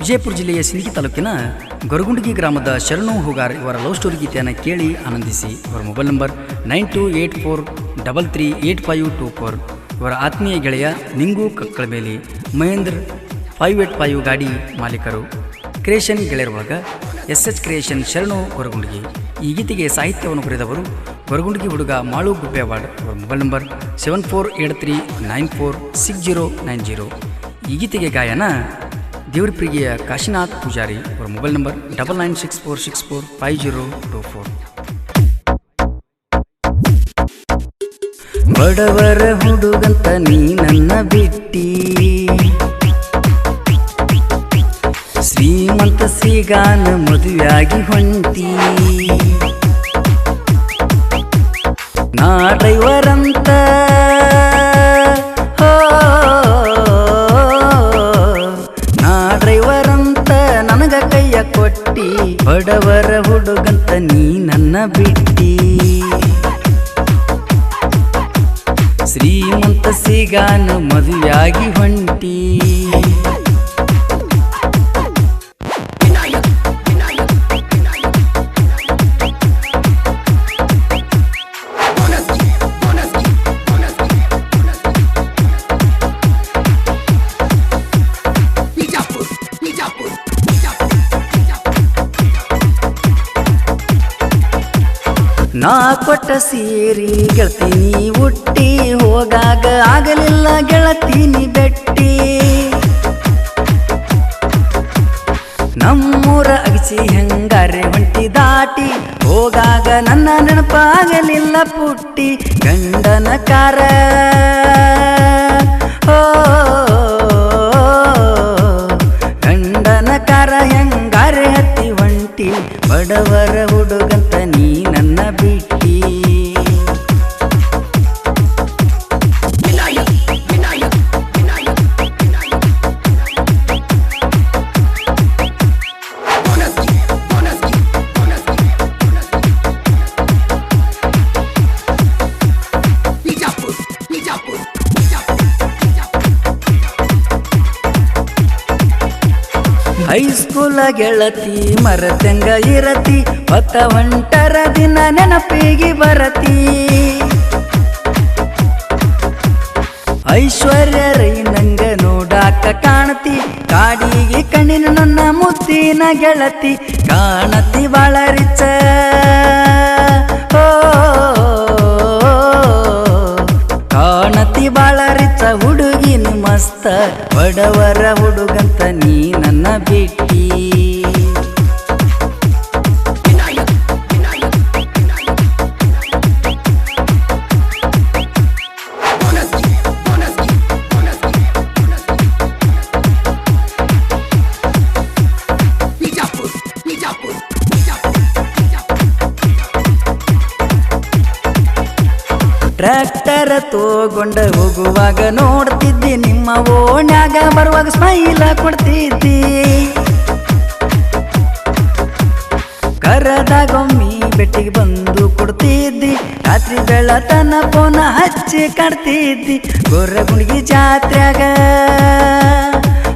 ವಿಜಯಪುರ ಜಿಲ್ಲೆಯ ಸಿಂದಗಿ ತಾಲೂಕಿನ ಗೊರಗುಂಡಗಿ ಗ್ರಾಮದ ಶರಣು ಹುಗಾರ್ ಇವರ ಲವ್ ಸ್ಟೋರಿ ಗೀತೆಯನ್ನು ಕೇಳಿ ಆನಂದಿಸಿ. ಇವರ mobile number nine two eight four double three eight five two four. ಇವರ ಆತ್ಮೀಯ ಗೆಳೆಯ Ningu Kakkalabeli Mahindra five eight five ಗಾಡಿ ಮಾಲೀಕರು. Creation ಗೆಳೆಯರೊಳಗ S H creation Sharanu Goragundagi. ಈ ಗೀತೆಗೆ ಸಾಹಿತ್ಯವನ್ನು ಬರೆದವರು ಗೊರಗುಂಡಗಿ ಹುಡುಗ ಮಾಳು ಗುಪ್ಪೇವಾಡ್ ಅವರ mobile number seven four eight three nine four six zero nine zero. ಈ ಗೀತೆಗೆ ಗಾಯನ ದೇವ್ರ ಪ್ರಿಯ ಕಾಶಿನಾಥ್ ಪೂಜಾರಿ ಅವರ mobile number double nine six four six four five zero two four. ಬಡವರ ಹುಡುಗಂತ ನೀ ನನ್ನ ಬಿಟ್ಟಿ. ಶ್ರೀಮಂತ ಶ್ರೀಗಾನ ಮದುವೆಯಾಗಿ ಹೊಂಟಿ. ನಾ ಡ್ರೈವರ್ ಅಂತ ಬಡವರ ಹುಡುಗಂತ ನೀ ನನ್ನ ಬಿಟ್ಟಿ. ಶ್ರೀಮಂತ ಸಿಗಾನು ಮದುವೆಯಾಗಿ ಹೊಂಟಿ. ನಾ ಕೊಟ್ಟ ಸೀರಿ ಗೆಳತೀನಿ, ಹುಟ್ಟಿ ಹೋಗಾಗ ಆಗಲಿಲ್ಲ ಗೆಳತೀನಿ ಬೆಟ್ಟಿ. ನಮ್ಮೂರ ಅಗಸಿ ಹೆಂಗಾರೆ ಹೊಂಟಿ ದಾಟಿ, ಹೋಗಾಗ ನನ್ನ ನೆನಪಾಗಲಿಲ್ಲ ಪುಟ್ಟಿ ಗಂಡನ ಕಾರ ಗಂಡನ ಕಾರ ಹೆಂಗಾರೆ ಹತ್ತಿ ಹೊಂಟಿ ಬಡವರ ಹುಡುಗಂತ ಹೈಸ್ಕೂಲ ಗೆಳತಿ ಮರತಂಗ ಇರತಿ ಹೊತ್ತ ಒಂಟರ ದಿನ ನೆನಪಿಗೆ ಬರತಿ. ಐಶ್ವರ್ಯ ರೈ ನಂಗ ನೋಡಾಕ ಕಾಣತಿ ಕಾಡಿಗೆ ಕಣ್ಣಿನ ನನ್ನ ಮುತ್ತಿನ ಗೆಳತಿ ಕಾಣತಿ ಬಾಳ ರಿಚ ಓ, ಕಾಣತಿ ಬಾಳ ರಿಚ ಹುಡುಗಿನ ಮಸ್ತ ಬಡವರ ಹುಡುಗಂತ ನೀ ನನ್ನ ಟ್ರ್ಯಾಕ್ಟರ್ ತೋಗೊಂಡ ಹೋಗುವಾಗ ನೋಡ್ತಿದ್ದಿ, ನಿಮ್ಮ ಓಣ್ಯಾಗ ಬರುವಾಗ ಸ್ಮೈಲ ಕೊಡ್ತಿದ್ದಿ. ಕರದಾಗೊಮ್ಮಿ ಬೆಟ್ಟಿಗೆ ಬಂದು ಕೊಡ್ತಿದ್ದಿ, ರಾತ್ರಿ ಬೆಳತನ ಪೋನ ಹಚ್ಚಿ ಕಾಡ್ತಿದ್ದಿ ಗೊರ್ರಗುಂಡಿಗೆ ಜಾತ್ರ್ಯಾಗ.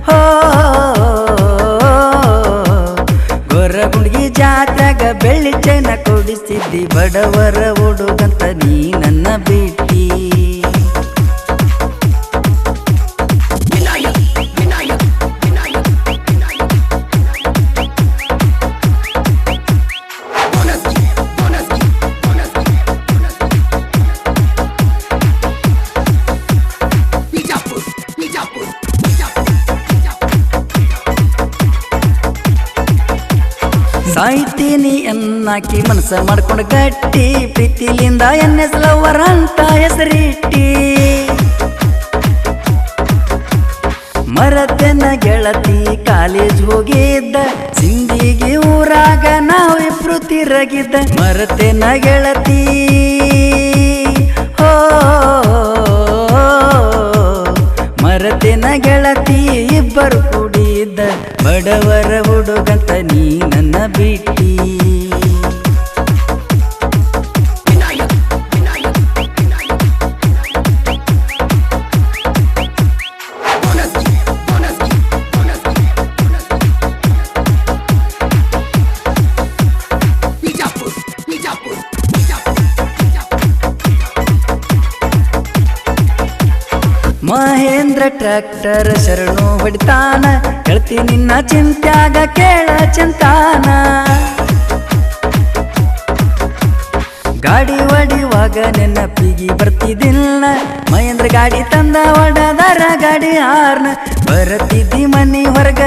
ಹೋ ಗೊರ್ರಗುಂಡಿಗೆ ಜಾತ್ರ್ಯಾಗ ಬೆಳ್ಳಿ ಚೈನ ಕೊಡಿಸಿದ್ದಿ, ಬಡವರ ಹುಡುಗಂತ ನೀ ನನ್ನ ಸಾಯ್ತೀನಿ ಎನ್ನಾಕಿ ಮನಸ ಮಾಡ್ಕೊಂಡು ಕಟ್ಟಿ ಪ್ರೀತಿಲಿಂದ ಎನ್ ಎಸ್ ಲವರ್ ಅಂತ ಹೆಸರಿಟ್ಟಿ. ಮರತೆನ ಗೆಳತಿ ಕಾಲೇಜ್ ಹೋಗಿದ್ದ, ಸಿಂಧಿಗೆ ಊರಾಗ ನಾವಿಬ್ರು ತಿರಗಿದ್ದ ಮರತೆನ ಗೆಳತಿ. ಹೋ, ಮರತೆನ ಗೆಳತಿ ಇಬ್ಬರು ಕೂಡಿದ್ದ ಬಡವರ ಟ್ರ್ಯಾಕ್ಟರ್ ಶರಣು ಹೊಡಿತಾನ, ಕೇಳ್ತಿ ನಿನ್ನ ಚಿಂತ್ಯಾಗ ಕೇಳ ಚಿಂತಾನ. ಗಾಡಿ ಹೊಡಿವಾಗ ನೆನಪಿಗಿ ಬರ್ತಿದಿಲ್ಲ ಮಹೇಂದ್ರ ಗಾಡಿ ತಂದ ಒಡದಾರ ಗಾಡಿ ಹಾರ್ನ, ಬರತಿದ್ದಿ ಮನಿ ಹೊರಗ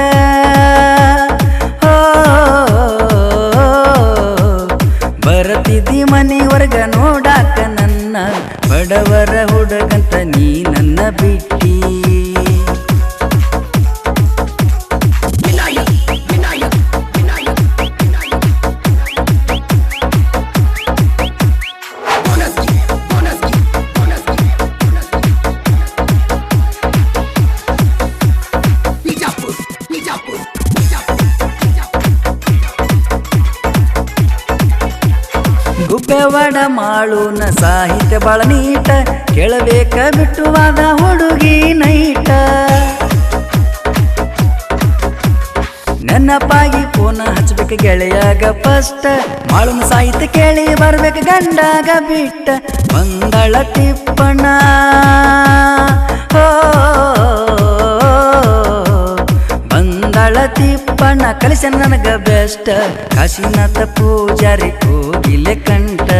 ಗುಬ್ಬೆವಾಡ ಮಾಳುನ ಸಾಹಿತ್ಯ ಬಾಳ ನೀಟ. ಕೇಳಬೇಕ ಬಿಟ್ಟುವಾದ ಹುಡುಗಿ ನೈಟ. ನೆನಪಾಗಿ ಪೂನ ಹಚ್ಬೇಕು ಗೆಳೆಯಾಗ ಫಸ್ಟ್. ಮಾಳುನ ಸಾಹಿತ್ಯ ಕೇಳಿ ಬರ್ಬೇಕು ಗಂಡಾಗ ಬಿಟ್ಟ. ಮಂಗಳ ತಿಪ್ಪಣ ಹೋ ಬಂದಳ ತಿಪ್ಪಣ್ಣ. ಕಲಿಸ ನನಗ ಬೆಸ್ಟ್ ಕಾಶಿನಾಥ ಪೂಜಾರಿ ಕೋಗಿಲೆ ಕಂಠ.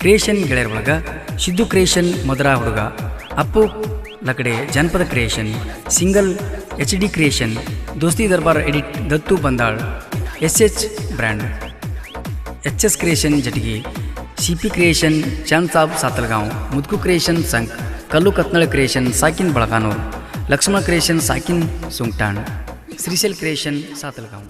ಕ್ರಿಯೇಷನ್ ಗೆಳೆಯರ ಒಳಗ ಸಿದ್ದು ಕ್ರಿಯೇಷನ್ ಮಧುರ ಹುಡುಗ, ಅಪ್ಪು ಲಕಡೆ ಜನಪದ creation, single H D creation, Dosti Darbar edit Dattu Bandal, S H brand. H S creation Jatagi C P creation, Chand Sab Satalgaon, Mudku creation Sank, Kallu Katnal creation, ಸಾಕಿನ್ ಬಳಗಾನೂರ್, ಲಕ್ಷ್ಮಣ ಕ್ರಿಯೇಷನ್, ಸಾಕಿನ್ ಸುಂಗ್ಟಾಣ್. ಶ್ರೀಶೈಲ್ ಕ್ರಿಯೇಷನ್ ಸಾತಲ್ಗಾಂವ್